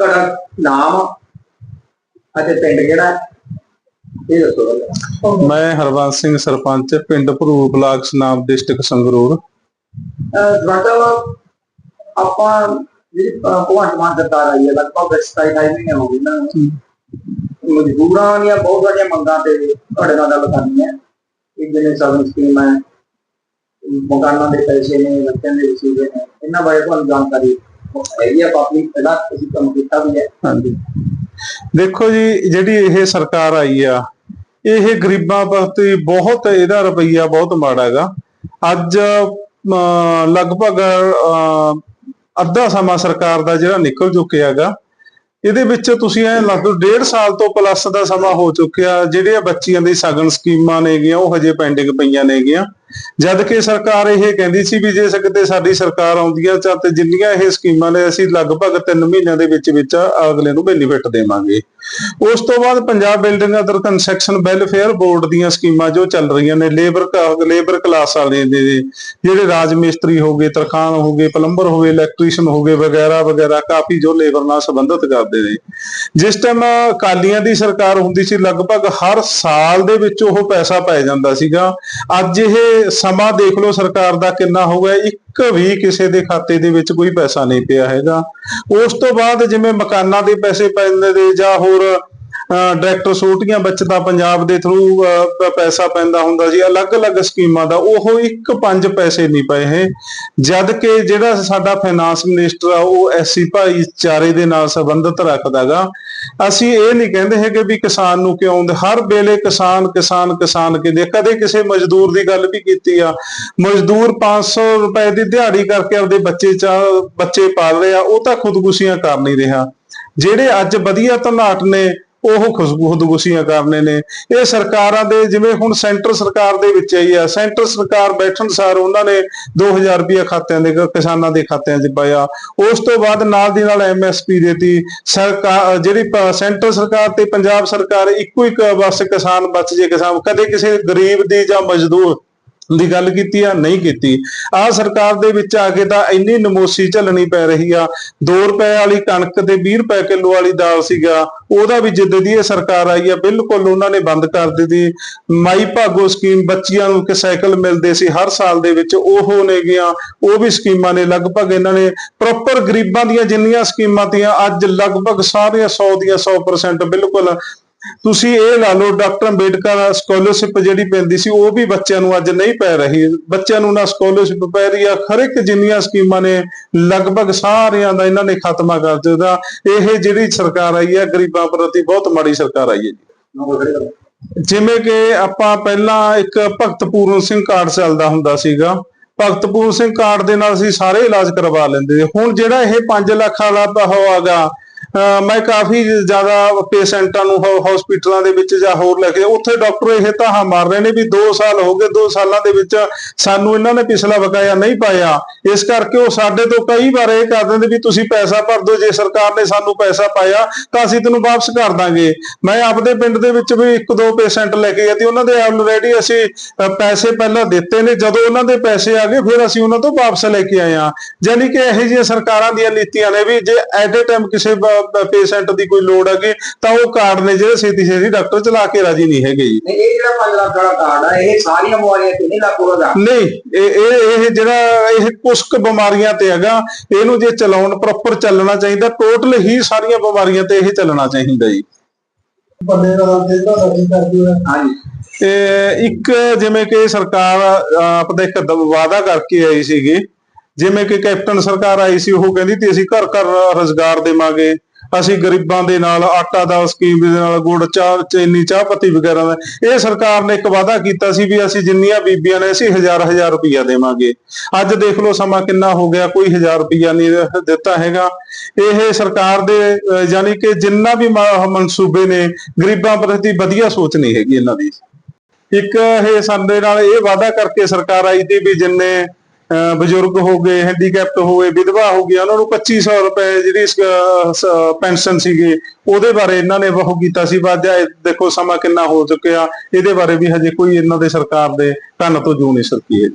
ਤੁਹਾਡਾ ਨਾਮ ਅਤੇ ਪਿੰਡ ਕਿਹੜਾ? ਇਹ ਦੱਸੋ। ਮੈਂ ਹਰਵੰਸ ਸਿੰਘ ਸਰਪੰਚ ਪਿੰਡ ਭਰੂ ਬਲਾਕ ਸਨਾਮ ਡਿਸਟ੍ਰਿਕਟ ਸੰਗਰੂਰ ਮਤਲਬ ਆਪਾਂ ਜਿਹੜੀ ਅਹ ਭਗਵੰਤ ਮਾਨ ਸਰਕਾਰ ਆਈ ਹੈ ਲਗਭਗ 27 ਮਹੀਨੇ ਹੋ ਗਏ ਨਾ ਮਜ਼ਦੂਰਾਂ ਦੀਆਂ ਬਹੁਤ ਸਾਰੀਆਂ ਮੰਗਾਂ ਤੇ ਤੁਹਾਡੇ ਨਾਲ ਗੱਲ ਕਰਨੀ ਹੈ ਕਿ ਜਿਵੇਂ ਸਬਨ ਸਕੀਮ ਹੈ ਮਕਾਨਾਂ ਦੇ ਪੈਸੇ ਨੇ ਬੱਚਿਆਂ ਦੇ ਵਸੀਲੇ ਨੇ ਇਹਨਾਂ ਬਾਰੇ ਤੁਹਾਨੂੰ ਜਾਣਕਾਰੀ ਹੈਗੀ ਹੈ ਕਾਫੀ ਪਹਿਲਾਂ ਤੁਸੀਂ ਕੰਮ ਕੀਤਾ ਵੀ ਹੈ। ਹਾਂਜੀ। ਦੇਖੋ ਜੀ ਜਿਹੜੀ ਇਹ ਸਰਕਾਰ ਆਈ ਆ ਇਹ ਗਰੀਬਾਂ ਪ੍ਰਤੀ ਬਹੁਤ ਇਹਦਾ ਰੁਪਈਆ ਬਹੁਤ ਮਾੜਾ ਹੈਗਾ। ਅੱਜ ਅਮ, ਲਗਭਗ ਅਮ, ਅੱਧਾ ਸਮਾਂ ਸਰਕਾਰ ਦਾ ਜਿਹੜਾ ਨਿਕਲ ਚੁੱਕਿਆ ਹੈਗਾ ਇਹਦੇ ਵਿੱਚ ਤੁਸੀਂ ਐ ਲਾ ਡੇਢ ਸਾਲ ਤੋਂ ਪਲੱਸ ਦਾ ਸਮਾਂ ਹੋ ਚੁੱਕਿਆ ਜਿਹੜੀਆਂ ਬੱਚੀਆਂ ਦੀ ਸਗਨ ਸਕੀਮਾਂ ਨੇਗੀਆਂ ਉਹ ਹਜੇ ਪੈਂਡਿੰਗ ਪਈਆਂ ਨੇਗੀਆਂ। ਜਦ ਕਿ ਸਰਕਾਰ ਇਹ ਕਹਿੰਦੀ ਸੀ ਵੀ ਜੇ ਕਿਤੇ ਸਾਡੀ ਸਰਕਾਰ ਆਉਂਦੀ ਆ ਤੇ ਜਿੰਨੀਆਂ ਇਹ ਸਕੀਮਾਂ ਨੇ ਅਸੀਂ ਲਗਭਗ 3 ਮਹੀਨਿਆਂ ਦੇ ਵਿੱਚ ਵਿੱਚ ਅਗਲੇ ਨੂੰ ਬੈਨੀਫਿਟ ਦੇਵਾਂਗੇ। ਉਸ ਤੋਂ ਬਾਅਦ Punjab building other construction welfare board ਦੀਆਂ ਸਕੀਮਾਂ ਜੋ ਚੱਲ ਰਹੀਆਂ ਨੇ ਲੇਬਰ ਲੇਬਰ ਕਲਾਸ ਵਾਲੇ ਨੇ, ਜਿਹੜੇ ਰਾਜ ਮਿਸਤਰੀ ਹੋ ਗਏ ਤਰਖਾਨ ਹੋ ਗਏ, ਪਲੰਬਰ ਹੋ ਗਏ ਇਲੈਕਟ੍ਰੀਸ਼ੀਅਨ ਹੋ ਗਏ, ਵਗੈਰਾ ਵਗੈਰਾ, ਕਾਫੀ ਜੋ ਲੇਬਰ ਨਾਲ ਸੰਬੰਧਿਤ ਕਰਦੇ ਨੇ। ਜਿਸ ਟਾਈਮ ਕਾਲੀਆਂ ਦੀ ਸਰਕਾਰ ਹੁੰਦੀ ਸੀ, ਲਗਭਗ ਹਰ ਸਾਲ ਦੇ ਵਿੱਚ ਉਹ ਪੈਸਾ ਪੈ ਜਾਂਦਾ ਸੀਗਾ। ਅੱਜ ਇਹ ਸਮਾਂ ਦੇਖ ਲਓ ਸਰਕਾਰ ਦਾ ਕਿੰਨਾ ਹੋ ਗਿਆ ਇੱਕ ਵੀ ਕਿਸੇ ਦੇ ਖਾਤੇ ਦੇ ਵਿੱਚ ਕੋਈ ਪੈਸਾ ਨਹੀਂ ਪਿਆ ਹੈਗਾ। ਉਸ ਤੋਂ ਬਾਅਦ ਜਿਵੇਂ ਮਕਾਨਾਂ ਦੇ ਪੈਸੇ ਪੈਂਦੇ ਦੇ ਜਾਂ ਹੋਰ ਡਾਇਰੈਕਟਰ ਛੋਟੀਆਂ ਬੱਚਤਾਂ ਪੰਜਾਬ ਦੇ ਥਰੂ ਪੈਸਾ ਪੈਂਦਾ ਹੁੰਦਾ ਸੀ, ਅਲੱਗ-ਅਲੱਗ ਸਕੀਮਾਂ ਦਾ, ਉਹ ਇੱਕ ਪੰਜ ਪੈਸੇ ਨਹੀਂ ਪਏ ਹੈ ਜਦ ਕਿ ਜਿਹੜਾ ਸਾਡਾ ਫਾਈਨਾਂਸ ਮਿਨਿਸਟਰ ਆ, ਉਹ ਐਸੀ ਭਾਈਚਾਰੇ ਦੇ ਨਾਲ ਸੰਬੰਧਿਤ ਰੱਖਦਾਗਾ ਅਸੀਂ ਇਹ ਨਹੀਂ ਕਹਿੰਦੇ ਹੈਗੇ ਵੀ ਕਿਸਾਨ ਨੂੰ ਕਿਉਂ ਹਰ ਵੇਲੇ ਕਿਸਾਨ ਕਿਸਾਨ ਕਿਸਾਨ ਕਹਿੰਦੇ ਕਦੇ ਕਿਸੇ ਮਜ਼ਦੂਰ ਦੀ ਗੱਲ ਵੀ ਕੀਤੀ ਆ। ਮਜ਼ਦੂਰ 500 ਰੁਪਏ ਦੀ ਦਿਹਾੜੀ ਕਰਕੇ ਆਪਦੇ ਬੱਚੇ ਚਾ, ਬੱਚੇ ਪਾਲ ਰਿਹਾ, ਉਹ ਤਾਂ ਖੁਦਕੁਸ਼ੀਆਂ ਕਰ ਨਹੀਂ ਰਿਹਾ। ਜਿਹੜੇ ਅੱਜ ਵਧੀਆ ਧਨਾਟ ਨੇ ਉਹ ਖੁਸ਼ਬੂ ਖੁਦਕੁਸ਼ੀਆਂ ਕਰਨੇ ਨੇ। ਇਹ ਸਰਕਾਰਾਂ ਦੇ ਜਿਵੇਂ ਹੁਣ ਸੈਂਟਰ ਸਰਕਾਰ ਦੇ ਵਿੱਚ ਆਈ ਆ, ਸੈਂਟਰ ਸਰਕਾਰ ਬੈਠਣ ਸਾਰ ਉਹਨਾਂ ਨੇ 2000 ਰੁਪਏ ਖਾਤਿਆਂ ਦੇ ਕਿਸਾਨਾਂ ਦੇ ਖਾਤਿਆਂ 'ਚ ਪਾਇਆ। ਉਸ ਤੋਂ ਬਾਅਦ ਨਾਲ ਦੀ ਨਾਲ ਐਮਐਸਪੀ ਦੇਤੀ। ਸਰਕਾਰ ਜਿਹੜੀ ਸੈਂਟਰ ਸਰਕਾਰ ਤੇ ਪੰਜਾਬ ਸਰਕਾਰ ਇੱਕੋ ਇੱਕ ਬਸ ਕਿਸਾਨ ਬਚ ਜੇ ਕਿਸਾਨ, ਕਦੇ ਕਿਸੇ ਗਰੀਬ ਦੀ ਜਾਂ ਮਜ਼ਦੂਰ ਦੀ ਗੱਲ ਕੀਤੀ ਆ, ਨਹੀਂ ਕੀਤੀ। ਆ ਸਰਕਾਰ ਦੇ ਵਿੱਚ ਆ ਕੇ ਤਾਂ ਇੰਨੀ ਨਮੋਸੀ ਝੱਲਣੀ ਪੈ ਰਹੀ ਆ। 2 ਰੁਪਏ ਵਾਲੀ ਕਣਕ ਤੇ 20 ਰੁਪਏ ਕਿਲੋ ਵਾਲੀ ਦਾਲ ਸੀਗਾ। ਉਹਦਾ ਵੀ ਜਿੱਦ ਦੀ ਇਹ ਸਰਕਾਰ ਆਈ ਆ, ਬਿਲਕੁਲ ਉਹਨਾਂ ਨੇ ਬੰਦ ਕਰ ਦਿੱਤੀ। ਮਾਈ ਭਾਗੋ ਸਕੀਮ ਬੱਚੀਆਂ ਨੂੰ ਕਿ ਸਾਈਕਲ ਮਿਲਦੇ ਸੀ, ਹਰ ਸਾਲ ਦੇ ਵਿੱਚ ਉਹ ਨੇ ਗਿਆ। ਉਹ ਵੀ ਸਕੀਮਾਂ ਨੇ, ਲਗਭਗ ਇਹਨਾਂ ਨੇ ਪ੍ਰੋਪਰ ਗਰੀਬਾਂ ਦੀਆਂ ਜਿੰਨੀਆਂ ਸਕੀਮਾਂ ਤੀਆਂ, ਅੱਜ ਲਗਭਗ ਸਾਰੀਆਂ 100 ਦੀਆਂ 100% ਬਿਲਕੁਲ ਤੁਸੀਂ ਇਹ ਲਾ ਲਓ, ਡਾਕਟਰ ਅੰਬੇਡਕਰ ਸਕਾਲਰਸ਼ਿਪ ਜਿਹੜੀ ਪੈਂਦੀ ਸੀ, ਉਹ ਵੀ ਬੱਚਿਆਂ ਨੂੰ ਅੱਜ ਨਹੀਂ ਪੈ ਰਹੀ। ਬੱਚਿਆਂ ਨੂੰ ਨਾ ਸਕਾਲਰਸ਼ਿਪ ਪੈ ਰਹੀ ਆ। ਹਰ ਇੱਕ ਜਿੰਨੀਆਂ ਸਕੀਮਾਂ ਨੇ, ਲਗਭਗ ਸਾਰਿਆਂ ਦਾ ਇਹਨਾਂ ਨੇ ਖਾਤਮਾ ਕਰ ਦਿੱਤਾ। ਇਹ ਜਿਹੜੀ ਸਰਕਾਰ ਆਈ ਹੈ ਗਰੀਬਾਂ ਪ੍ਰਤੀ ਬਹੁਤ ਮਾੜੀ ਸਰਕਾਰ ਆਈ ਹੈ ਜੀ। ਜਿਵੇਂ ਕਿ ਆਪਾਂ ਪਹਿਲਾਂ ਇੱਕ ਭਗਤ ਪੂਰਨ ਸਿੰਘ ਕਾਰਡ ਚੱਲਦਾ ਹੁੰਦਾ ਸੀਗਾ। ਭਗਤ ਪੂਰਨ ਸਿੰਘ ਕਾਰਡ ਦੇ ਨਾਲ ਅਸੀਂ ਸਾਰੇ ਇਲਾਜ ਕਰਵਾ ਲੈਂਦੇ। ਹੁਣ ਜਿਹੜਾ ਇਹ 5 ਲੱਖ ਵਾਲਾ ਹੋਆਗਾ ਮੈਂ ਕਾਫੀ ਜ਼ਿਆਦਾ ਪੇਸ਼ੈਂਟਾਂ ਨੂੰ ਹਸਪੀਟਲਾਂ ਦੇ ਵਿੱਚ ਜਾਂ ਹੋਰ ਲੈ ਕੇ ਉੱਥੇ ਡਾਕਟਰ ਇਹ ਤਾਂ ਮਾਰ ਰਹੇ ਨੇ ਵੀ 2 ਸਾਲ ਹੋ ਗਏ 2 ਸਾਲਾਂ ਦੇ ਵਿੱਚ ਸਾਨੂੰ ਇਹਨਾਂ ਨੇ ਪਿਛਲਾ ਬਕਾਇਆ ਨਹੀਂ ਪਾਇਆ। ਇਸ ਕਰਕੇ ਉਹ ਸਾਡੇ ਤੋਂ ਕਈ ਵਾਰ ਇਹ ਕਰ ਦਿੰਦੇ ਵੀ ਤੁਸੀਂ ਪੈਸਾ ਭਰ ਦਿਓ, ਜੇ ਸਰਕਾਰ ਨੇ ਸਾਨੂੰ ਪੈਸਾ ਪਾਇਆ, ਤਾਂ ਅਸੀਂ ਤੈਨੂੰ ਵਾਪਸ ਕਰ ਦਾਂਗੇ। ਮੈਂ ਆਪਦੇ ਪਿੰਡ ਦੇ ਵਿੱਚ ਵੀ ਇੱਕ ਦੋ ਪੇਸ਼ੈਂਟ ਲੈ ਕੇ ਗਿਆ ਤੇ ਉਹਨਾਂ ਦੇ ਆਲਰੇਡੀ ਅਸੀਂ ਪੈਸੇ ਪਹਿਲਾਂ ਦਿੱਤੇ ਨੇ, ਜਦੋਂ ਉਹਨਾਂ ਦੇ ਪੈਸੇ ਆ ਗਏ, ਫਿਰ ਅਸੀਂ ਉਹਨਾਂ ਤੋਂ ਵਾਪਸ ਲੈ ਕੇ ਆਏ ਆ ਯਾਨੀ ਕਿ ਇਹੋ ਜਿਹੀਆਂ ਸਰਕਾਰਾਂ ਦੀਆਂ ਨੀਤੀਆਂ ਨੇ ਵੀ ਜੇ ਐਟ ਏ ਟਾਈਮ ਕਿਸੇ ਪੇਸ਼ੈਂਟ ਦੀ ਕੋਈ ਲੋੜ ਹੈਗੀ ਤਾਂ ਉਹ ਕਾਰਡ ਨੇ ਜਿਹੜੇ ਛੇਤੀ ਛੇਤੀ ਡਾਕਟਰ ਚਲਾ ਕੇ ਰਾਜੀ ਨਹੀਂ ਹੈਗੇ ਜੀ। ਨਹੀਂ ਇਹ ਜਿਹੜਾ 5 ਲੱਖ ਵਾਲਾ ਕਾਰਡ ਆ ਇਹ ਸਾਰੀਆਂ ਬਿਮਾਰੀਆਂ ਤੇ ਨਹੀਂ ਲਾਗੂ ਹੋਗਾ ਨਹੀਂ ਇਹ ਇਹ ਇਹ ਜਿਹੜਾ ਇਹ ਕੁਝ ਕੁ ਬਿਮਾਰੀਆਂ ਤੇ ਹੈਗਾ ਇਹਨੂੰ ਜੇ ਚਲਾਉਣ ਪ੍ਰੋਪਰ ਚੱਲਣਾ ਚਾਹੀਦਾ ਟੋਟਲ ਹੀ ਸਾਰੀਆਂ ਬਿਮਾਰੀਆਂ ਤੇ ਇਹ ਚੱਲਣਾ ਚਾਹੀਦਾ ਜੀ। ਬੰਦੇ ਦਾ ਜਿਹੜਾ ਰੱਜੀ ਕਰਦੀ ਹੈ ਹਾਂਜੀ। ਤੇ ਇੱਕ ਜਿਵੇਂ ਕਿ ਸਰਕਾਰ ਆਪਦਾ ਇੱਕ ਵਾਅਦਾ ਕਰਕੇ ਆਈ ਸੀਗੀ ਜਿਵੇਂ ਕਿ ਕੈਪਟਨ ਸਰਕਾਰ ਆਈ ਸੀ, ਉਹ ਕਹਿੰਦੀ ਤੇ ਅਸੀਂ ਘਰ ਘਰ ਰੋਜ਼ਗਾਰ ਦੇਵਾਂਗੇ, ਅਸੀਂ ਗਰੀਬਾਂ ਦੇ ਨਾਲ ਆਟਾ ਦਾਲ ਸਕੀਮ ਦੇ ਨਾਲ ਗੁੜ, ਚਾਹ, ਚੀਨੀ, ਚਾਹ ਪੱਤੀ ਵਗੈਰਾ ਦਾ, ਇਹ ਸਰਕਾਰ ਨੇ ਇੱਕ ਵਾਅਦਾ ਕੀਤਾ ਸੀ ਵੀ ਅਸੀਂ ਜਿੰਨੀਆਂ ਬੀਬੀਆਂ ਨੇ ਅਸੀਂ ਹਜ਼ਾਰ ਹਜ਼ਾਰ ਰੁਪਈਆ ਦੇਵਾਂਗੇ। ਅੱਜ ਦੇਖ ਲਓ ਸਮਾਂ ਕਿੰਨਾ ਹੋ ਗਿਆ, ਕੋਈ ਹਜ਼ਾਰ ਰੁਪਈਆ ਨਹੀਂ ਦਿੱਤਾ ਹੈਗਾ। ਇਹ ਸਰਕਾਰ ਦੇ ਯਾਨੀ ਕਿ ਜਿੰਨਾ ਵੀ ਮਨਸੂਬੇ ਨੇ, ਗਰੀਬਾਂ ਪ੍ਰਤੀ ਵਧੀਆ ਸੋਚ ਨਹੀਂ ਹੈਗੀ ਇਹਨਾਂ ਦੀ। ਇੱਕ ਇਹ ਸਾਡੇ ਨਾਲ ਇਹ ਵਾਅਦਾ ਕਰਕੇ ਸਰਕਾਰ ਆਈ ਤੇ ਵੀ ਜਿੰਨੇ ਬਜ਼ੁਰਗ ਹੋ ਗਏ ਹੈਂਡੀਕੈਪਟ ਹੋ ਗਏ, ਵਿਧਵਾ ਹੋ ਗਈ ਉਹਨਾਂ ਨੂੰ 2500 ਰੁਪਏ ਜਿਹੜੀ ਪੈਨਸ਼ਨ ਸੀਗੇ, ਉਹਦੇ ਬਾਰੇ ਇਹਨਾਂ ਨੇ ਉਹ ਕੀਤਾ ਸੀ ਵਾਜਾ ਦੇਖੋ ਸਮਾਂ ਕਿੰਨਾ ਹੋ ਚੁੱਕਿਆ, ਇਹਦੇ ਬਾਰੇ ਵੀ ਹਜੇ ਕੋਈ ਇਹਨਾਂ ਦੇ ਸਰਕਾਰ ਦੇ ਕੰਨ ਤੋਂ ਜੂ ਨਹੀਂ ਸਰਕੀ ਹੈ